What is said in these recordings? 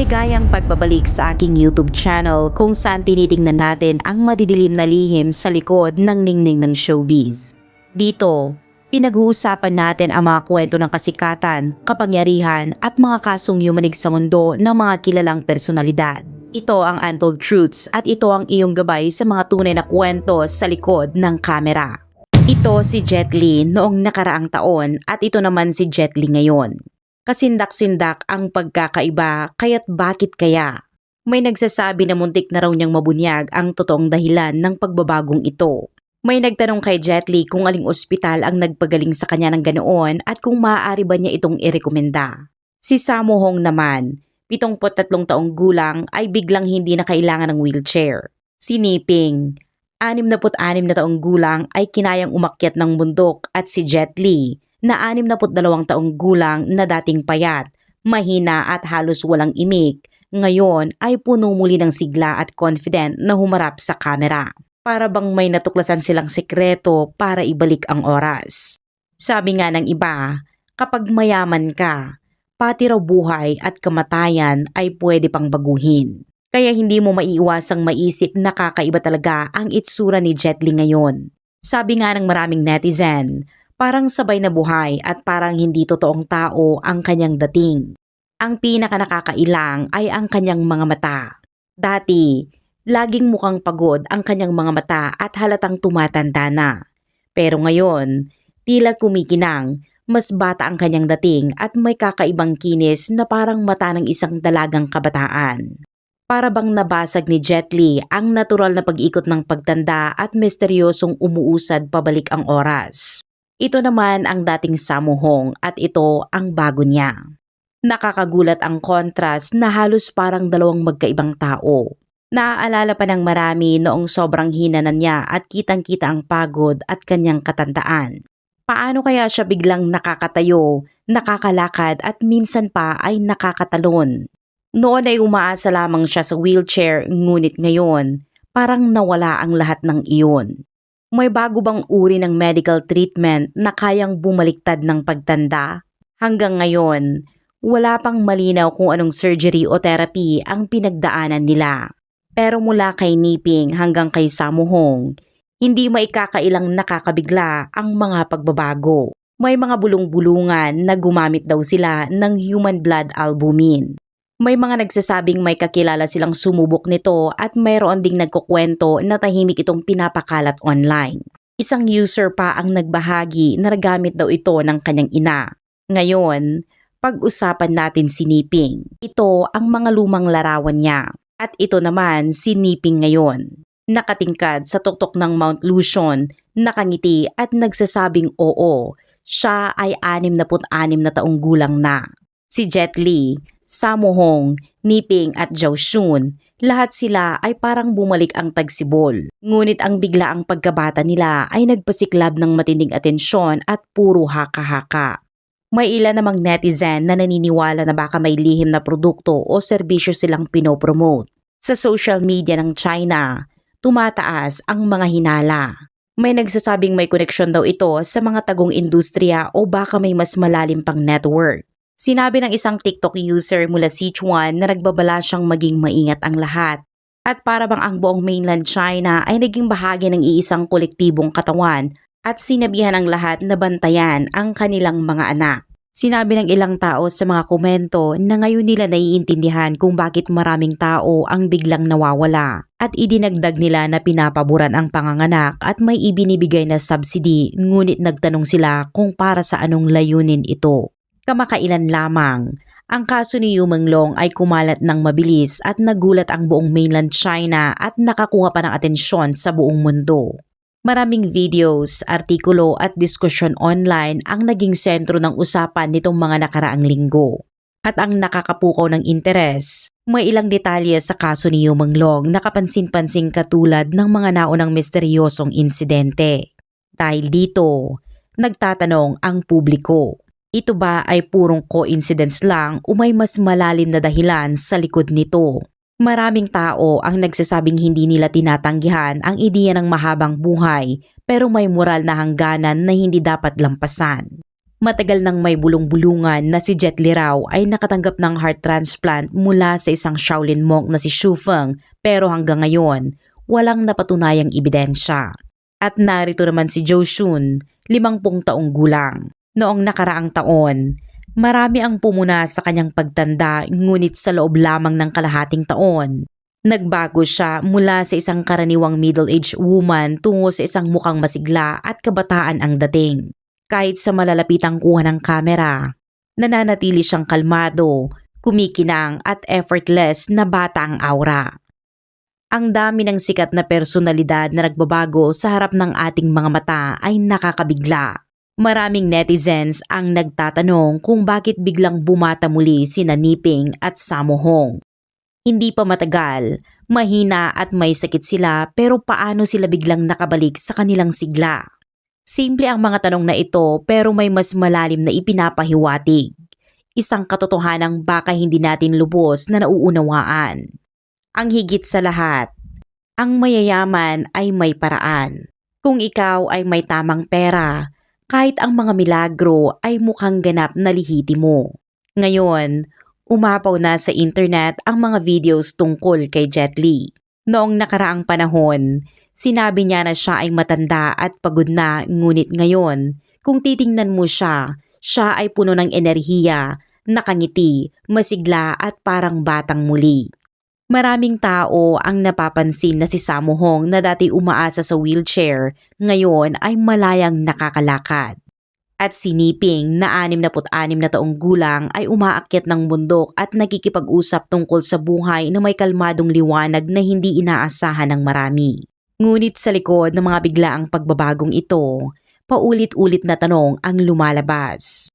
Marigayang pagbabalik sa aking YouTube channel kung saan tinitingnan natin ang madidilim na lihim sa likod ng ningning ng showbiz. Dito, pinag-uusapan natin ang mga kwento ng kasikatan, kapangyarihan at mga kasong yumanig sa mundo ng mga kilalang personalidad. Ito ang Untold Truths at ito ang iyong gabay sa mga tunay na kwento sa likod ng kamera. Ito si Jet Li noong nakaraang taon at ito naman si Jet Li ngayon. Kasindak-sindak ang pagkakaiba kaya't bakit kaya? May nagsasabi na muntik na raw niyang mabunyag ang totoong dahilan ng pagbabagong ito. May nagtanong kay Jet Li kung aling ospital ang nagpagaling sa kanya ng ganoon at kung maaari ba niya itong irekomenda. Si Sammo Hong naman, 73 taong gulang ay biglang hindi na kailangan ng wheelchair. Si Niping, 66 na taong gulang ay kinayang umakyat ng bundok at si Jet Li na 62 taong gulang na dating payat, mahina at halos walang imik, ngayon ay puno muli ng sigla at confident na humarap sa kamera. Para bang may natuklasan silang sekreto para ibalik ang oras. Sabi nga ng iba, kapag mayaman ka, pati raw buhay at kamatayan ay pwede pang baguhin. Kaya hindi mo maiiwasang maisip na kakaiba talaga ang itsura ni Jet Li ngayon. Sabi nga ng maraming netizen, parang sabay na buhay at parang hindi totoong tao ang kanyang dating. Ang pinaka nakakailang ay ang kanyang mga mata. Dati, laging mukhang pagod ang kanyang mga mata at halatang tumatanda na. Pero ngayon, tila kumikinang, mas bata ang kanyang dating at may kakaibang kinis na parang mata ng isang dalagang kabataan. Para bang nabasag ni Jet Li ang natural na pag-ikot ng pagtanda at misteryosong umuusad pabalik ang oras. Ito naman ang dating Sammo Hong at ito ang bago niya. Nakakagulat ang contrast na halos parang dalawang magkaibang tao. Naaalala pa ng marami noong sobrang hina na niya at kitang-kita ang pagod at kanyang katandaan. Paano kaya siya biglang nakakatayo, nakakalakad at minsan pa ay nakakatalon? Noon ay umaasa lamang siya sa wheelchair ngunit ngayon parang nawala ang lahat ng iyon. May bago bang uri ng medical treatment na kayang bumaliktad ng pagtanda? Hanggang ngayon, wala pang malinaw kung anong surgery o therapy ang pinagdaanan nila. Pero mula kay Niping hanggang kay Sammo Hong, hindi maikakailang nakakabigla ang mga pagbabago. May mga bulong-bulungan na gumamit daw sila ng human blood albumin. May mga nagsasabing may kakilala silang sumubok nito at mayroon ding nagkukwento na tahimik itong pinapakalat online. Isang user pa ang nagbahagi na nagamit daw ito ng kanyang ina. Ngayon, pag-usapan natin si Niping. Ito ang mga lumang larawan niya. At ito naman si Niping ngayon. Nakatingkad sa tuktok ng Mount Lucian, nakangiti at nagsasabing oo, siya ay 66 na taong gulang na. Si Jet Li, Sammo Hong, Niping at Zhao Shun, lahat sila ay parang bumalik ang tagsibol. Ngunit ang biglaang pagkabata nila ay nagpasiklab ng matinding atensyon at puro haka-haka. May ilan namang netizen na naniniwala na baka may lihim na produkto o serbisyo silang pinopromote. Sa social media ng China, tumataas ang mga hinala. May nagsasabing may koneksyon daw ito sa mga tagong industriya o baka may mas malalim pang network. Sinabi ng isang TikTok user mula Sichuan na nagbabala siyang maging maingat ang lahat. At para bang ang buong mainland China ay naging bahagi ng iisang kolektibong katawan at sinabihan ang lahat na bantayan ang kanilang mga anak. Sinabi ng ilang tao sa mga komento na ngayon nila naiintindihan kung bakit maraming tao ang biglang nawawala at idinagdag nila na pinapaboran ang panganganak at may ibinibigay na subsidy ngunit nagtanong sila kung para sa anong layunin ito. Kamakailan lamang, ang kaso ni Yu Menglong ay kumalat ng mabilis at nagulat ang buong mainland China at nakakuha pa ng atensyon sa buong mundo. Maraming videos, artikulo at diskusyon online ang naging sentro ng usapan nitong mga nakaraang linggo. At ang nakakapukaw ng interes, may ilang detalye sa kaso ni Yumanglong na kapansin-pansing katulad ng mga naunang misteryosong insidente. Dahil dito, nagtatanong ang publiko. Ito ba ay purong coincidence lang o may mas malalim na dahilan sa likod nito? Maraming tao ang nagsasabing hindi nila tinatanggihan ang ideya ng mahabang buhay pero may moral na hangganan na hindi dapat lampasan. Matagal nang may bulong-bulungan na si Jet Li raw ay nakatanggap ng heart transplant mula sa isang Shaolin monk na si Shu Feng pero hanggang ngayon walang napatunayang ebidensya. At narito naman si Zhou Shun, limampung taong gulang. Noong nakaraang taon, marami ang pumuna sa kanyang pagtanda ngunit sa loob lamang ng kalahating taon. Nagbago siya mula sa isang karaniwang middle-aged woman tungo sa isang mukhang masigla at kabataan ang dating. Kahit sa malalapitang kuha ng kamera, nananatili siyang kalmado, kumikinang at effortless na bata ang aura. Ang dami ng sikat na personalidad na nagbabago sa harap ng ating mga mata ay nakakabigla. Maraming netizens ang nagtatanong kung bakit biglang bumata muli si Naniping at Sammo Hong. Hindi pa matagal, mahina at may sakit sila pero paano sila biglang nakabalik sa kanilang sigla? Simple ang mga tanong na ito pero may mas malalim na ipinapahiwatig. Isang katotohanang baka hindi natin lubos na nauunawaan. Ang higit sa lahat, ang mayayaman ay may paraan. Kung ikaw ay may tamang pera, kahit ang mga milagro ay mukhang ganap na lihiti mo. Ngayon, umapaw na sa internet ang mga videos tungkol kay Jet Li. Noong nakaraang panahon, sinabi niya na siya ay matanda at pagod na ngunit ngayon, kung titingnan mo siya, siya ay puno ng enerhiya, nakangiti, masigla at parang batang muli. Maraming tao ang napapansin na si Sammo Hong na dati umaasa sa wheelchair, ngayon ay malayang nakakalakad. At si Niping na 66 na taong gulang ay umaakyat ng bundok at nakikipag-usap tungkol sa buhay na may kalmadong liwanag na hindi inaasahan ng marami. Ngunit sa likod ng mga biglaang pagbabagong ito, paulit-ulit na tanong ang lumalabas.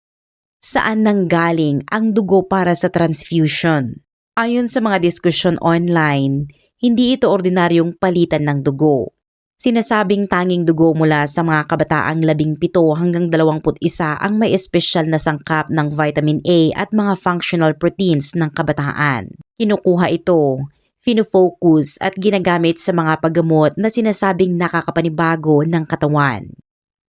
Saan nanggaling ang dugo para sa transfusion? Ayon sa mga diskusyon online, hindi ito ordinaryong palitan ng dugo. Sinasabing tanging dugo mula sa mga kabataang 17 hanggang 21 ang may espesyal na sangkap ng vitamin A at mga functional proteins ng kabataan. Kinukuha ito, finofocus at ginagamit sa mga paggamot na sinasabing nakakapanibago ng katawan.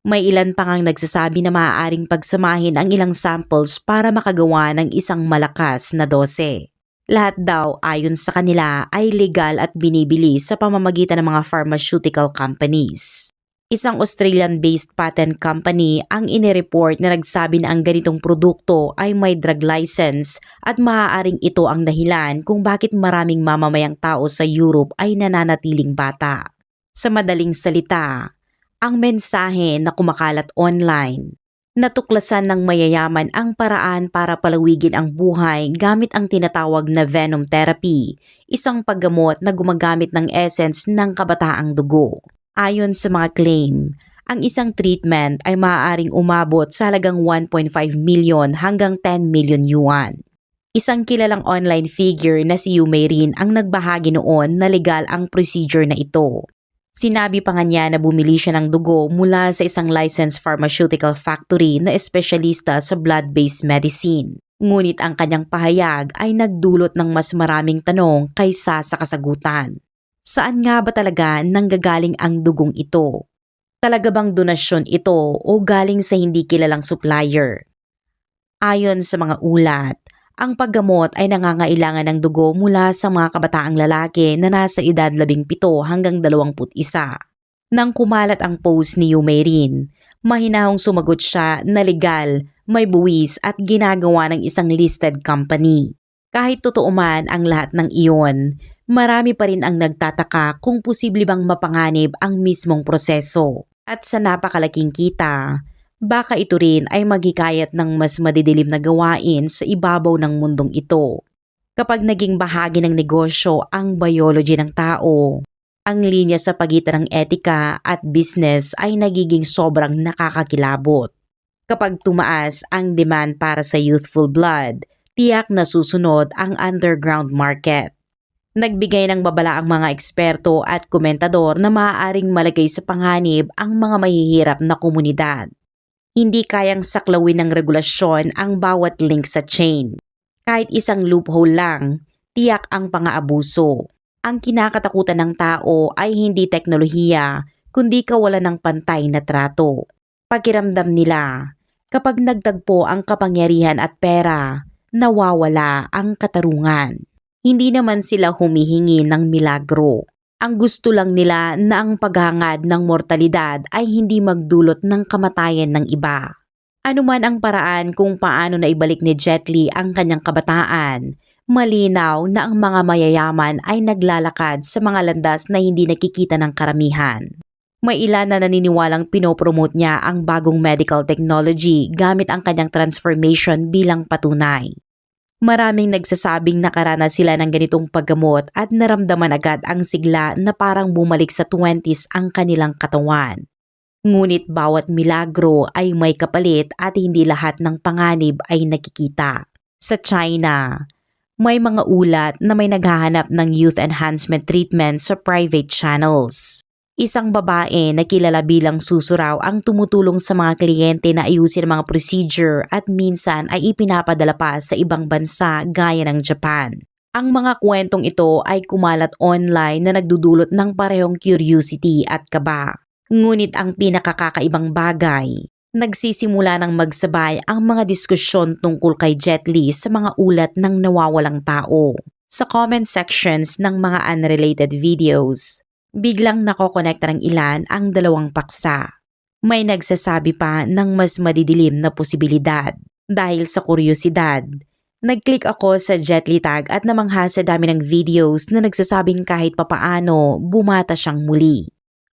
May ilan pa ngang nagsasabi na maaaring pagsamahin ang ilang samples para makagawa ng isang malakas na dose. Lahat daw ayon sa kanila ay legal at binibili sa pamamagitan ng mga pharmaceutical companies. Isang Australian-based patent company ang inireport na nagsabi na ang ganitong produkto ay may drug license at maaaring ito ang dahilan kung bakit maraming mamamayang tao sa Europe ay nananatiling bata. Sa madaling salita, ang mensahe na kumakalat online natuklasan ng mayayaman ang paraan para palawigin ang buhay gamit ang tinatawag na venom therapy, isang paggamot na gumagamit ng essence ng kabataang dugo. Ayon sa mga claim, ang isang treatment ay maaaring umabot sa halagang 1.5 million hanggang 10 million yuan. Isang kilalang online figure na si Yu Rin ang nagbahagi noon na legal ang procedure na ito. Sinabi pa nga niya na bumili siya ng dugo mula sa isang licensed pharmaceutical factory na espesyalista sa blood-based medicine. Ngunit ang kanyang pahayag ay nagdulot ng mas maraming tanong kaysa sa kasagutan. Saan nga ba talaga nanggagaling ang dugong ito? Talaga bang donasyon ito o galing sa hindi kilalang supplier? Ayon sa mga ulat, ang paggamot ay nangangailangan ng dugo mula sa mga kabataang lalaki na nasa edad 17 hanggang 21. Nang kumalat ang post ni Yumerin, mahinahong sumagot siya na legal, may buwis at ginagawa ng isang listed company. Kahit totoo man ang lahat ng iyon, marami pa rin ang nagtataka kung posible bang mapanganib ang mismong proseso. At sa napakalaking kita, baka ito rin ay maghikayat ng mas madidilim na gawain sa ibabaw ng mundong ito. Kapag naging bahagi ng negosyo ang biology ng tao, ang linya sa pagitan ng etika at business ay nagiging sobrang nakakakilabot. Kapag tumaas ang demand para sa youthful blood, tiyak na susunod ang underground market. Nagbigay ng babala ang mga eksperto at komentador na maaaring malagay sa panganib ang mga mahihirap na komunidad hindi kayang saklawin ng regulasyon ang bawat link sa chain. Kahit isang loophole lang, tiyak ang pang-aabuso. Ang kinakatakutan ng tao ay hindi teknolohiya, kundi kawalan ng pantay na trato. Pakiramdam nila, Kapag nagtagpo ang kapangyarihan at pera, nawawala ang katarungan. Hindi naman sila humihingi ng milagro. Ang gusto lang nila na ang paghangad ng mortalidad ay hindi magdulot ng kamatayan ng iba. Ano man ang paraan kung paano na ibalik ni Jet Li ang kanyang kabataan, malinaw na ang mga mayayaman ay naglalakad sa mga landas na hindi nakikita ng karamihan. May ilan na naniniwalang pinopromote niya ang bagong medical technology gamit ang kanyang transformation bilang patunay. Maraming nagsasabing nakaranas sila ng ganitong paggamot at naramdaman agad ang sigla na parang bumalik sa 20s ang kanilang katawan. Ngunit bawat milagro ay may kapalit at hindi lahat ng panganib ay nakikita. Sa China, may mga ulat na may naghahanap ng youth enhancement treatment sa private channels. Isang babae na kilala bilang susuraw ang tumutulong sa mga kliyente na ayusin ang mga procedure at minsan ay ipinapadala pa sa ibang bansa gaya ng Japan. Ang mga kwentong ito ay kumalat online na nagdudulot ng parehong curiosity at kaba. Ngunit ang pinakakakaibang bagay, nagsisimula ng magsabay ang mga diskusyon tungkol kay Jet Li sa mga ulat ng nawawalang tao. Sa comment sections ng mga unrelated videos, biglang nakokonekta ng ilan ang dalawang paksa. May nagsasabi pa ng mas madidilim na posibilidad. Dahil sa kuryosidad, nag-click ako sa Jetly tag at namangha sa dami ng videos na nagsasabing kahit papaano bumata siyang muli.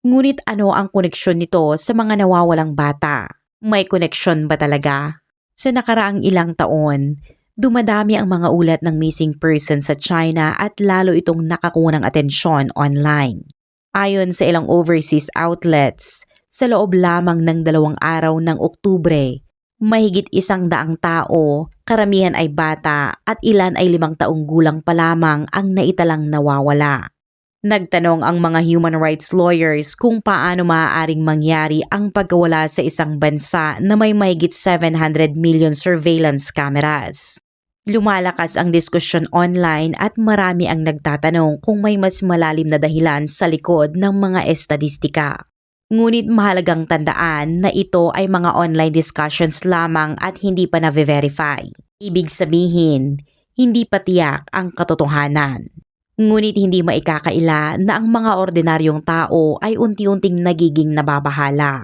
Ngunit ano ang koneksyon nito sa mga nawawalang bata? May koneksyon ba talaga? Sa nakaraang ilang taon, dumadami ang mga ulat ng missing person sa China at lalo itong nakakuha ng atensyon online. Ayon sa ilang overseas outlets, sa loob lamang ng dalawang araw ng Oktubre, mahigit isang daang tao, karamihan ay bata at ilan ay limang taong gulang pa lamang ang naitalang nawawala. Nagtanong ang mga human rights lawyers kung paano maaaring mangyari ang pagkawala sa isang bansa na may mahigit 700 million surveillance cameras. Lumalakas ang diskusyon online at marami ang nagtatanong kung may mas malalim na dahilan sa likod ng mga estadistika. Ngunit mahalagang tandaan na ito ay mga online discussions lamang at hindi pa na-verify. Ibig sabihin, hindi pa tiyak ang katotohanan. Ngunit hindi maikakaila na ang mga ordinaryong tao ay unti-unting nagiging nababahala.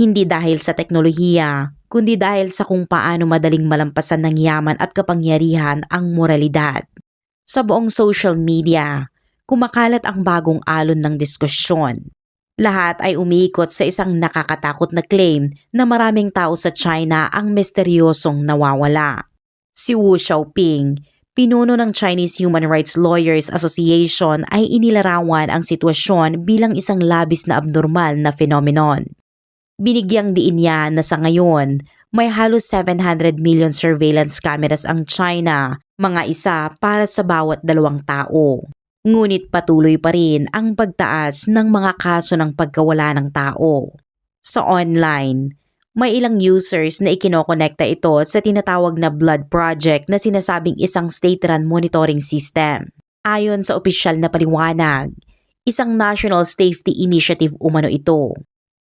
Hindi dahil sa teknolohiya, kundi dahil sa kung paano madaling malampasan ng yaman at kapangyarihan ang moralidad. Sa buong social media, kumakalat ang bagong alon ng diskusyon. Lahat ay umiikot sa isang nakakatakot na claim na maraming tao sa China ang misteryosong nawawala. Si Wu Xiaoping, pinuno ng Chinese Human Rights Lawyers Association ay inilarawan ang sitwasyon bilang isang labis na abnormal na phenomenon. Binigyang diin niya na sa ngayon, may halos 700 million surveillance cameras ang China, mga isa para sa bawat dalawang tao. Ngunit patuloy pa rin ang pagtaas ng mga kaso ng pagkawala ng tao. Sa online, may ilang users na ikinokonekta ito sa tinatawag na Blood Project na sinasabing isang state-run monitoring system. Ayon sa opisyal na paliwanag, isang national safety initiative umano ito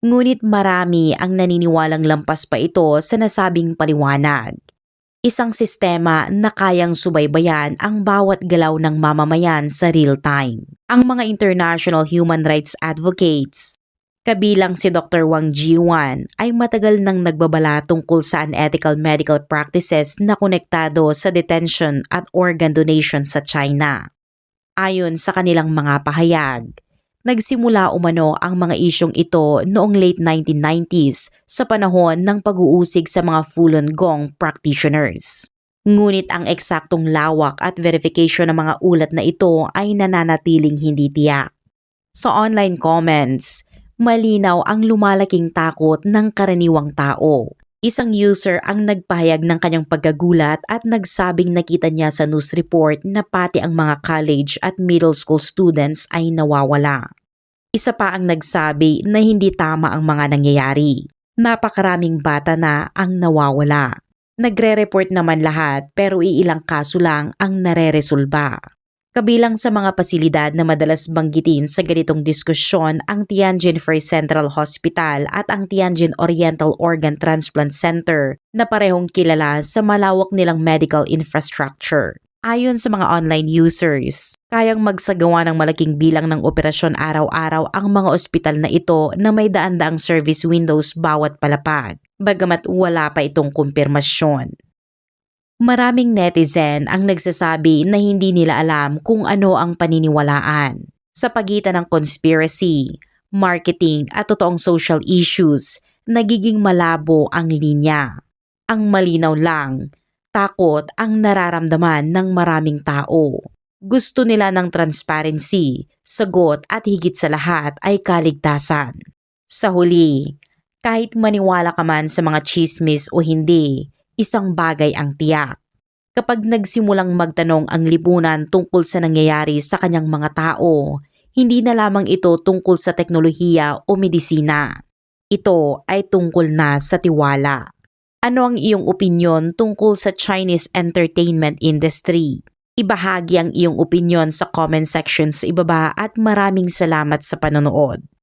Ngunit marami ang naniniwalang lampas pa ito sa nasabing paliwanag. Isang sistema na kayang subaybayan ang bawat galaw ng mamamayan sa real time. Ang mga international human rights advocates, kabilang si Dr. Wang Jiwan, ay matagal nang nagbabala tungkol sa unethical medical practices na konektado sa detention at organ donation sa China. Ayon sa kanilang mga pahayag, Nagsimula umano ang mga isyong ito noong late 1990s sa panahon ng pag-uusig sa mga Falun Gong practitioners. Ngunit ang eksaktong lawak at verification ng mga ulat na ito ay nananatiling hindi tiyak. Sa online comments, malinaw ang lumalaking takot ng karaniwang tao. Isang user ang nagpahayag ng kanyang pagkagulat at nagsabing nakita niya sa news report na pati ang mga college at middle school students ay nawawala. Isa pa ang nagsabi na hindi tama ang mga nangyayari. Napakaraming bata na ang nawawala. Nagre-report naman lahat pero iilang kaso lang ang nare-resolba. Kabilang sa mga pasilidad na madalas banggitin sa ganitong diskusyon ang Tianjin First Central Hospital at ang Tianjin Oriental Organ Transplant Center na parehong kilala sa malawak nilang medical infrastructure. Ayon sa mga online users, kayang magsagawa ng malaking bilang ng operasyon araw-araw ang mga ospital na ito na may daan-daang service windows bawat palapag, bagamat wala pa itong kumpirmasyon. Maraming netizen ang nagsasabi na hindi nila alam kung ano ang paniniwalaan. Sa pagitan ng conspiracy, marketing at totoong social issues, nagiging malabo ang linya. Ang malinaw lang, takot ang nararamdaman ng maraming tao. Gusto nila ng transparency, sagot at higit sa lahat ay kaligtasan. Sa huli, kahit maniwala ka man sa mga chismis o hindi, isang bagay ang tiyak. Kapag nagsimulang magtanong ang lipunan tungkol sa nangyayari sa kanyang mga tao, hindi na lamang ito tungkol sa teknolohiya o medisina. Ito ay tungkol na sa tiwala. Ano ang iyong opinyon tungkol sa Chinese entertainment industry? Ibahagi ang iyong opinyon sa comment section sa ibaba at maraming salamat sa panonood.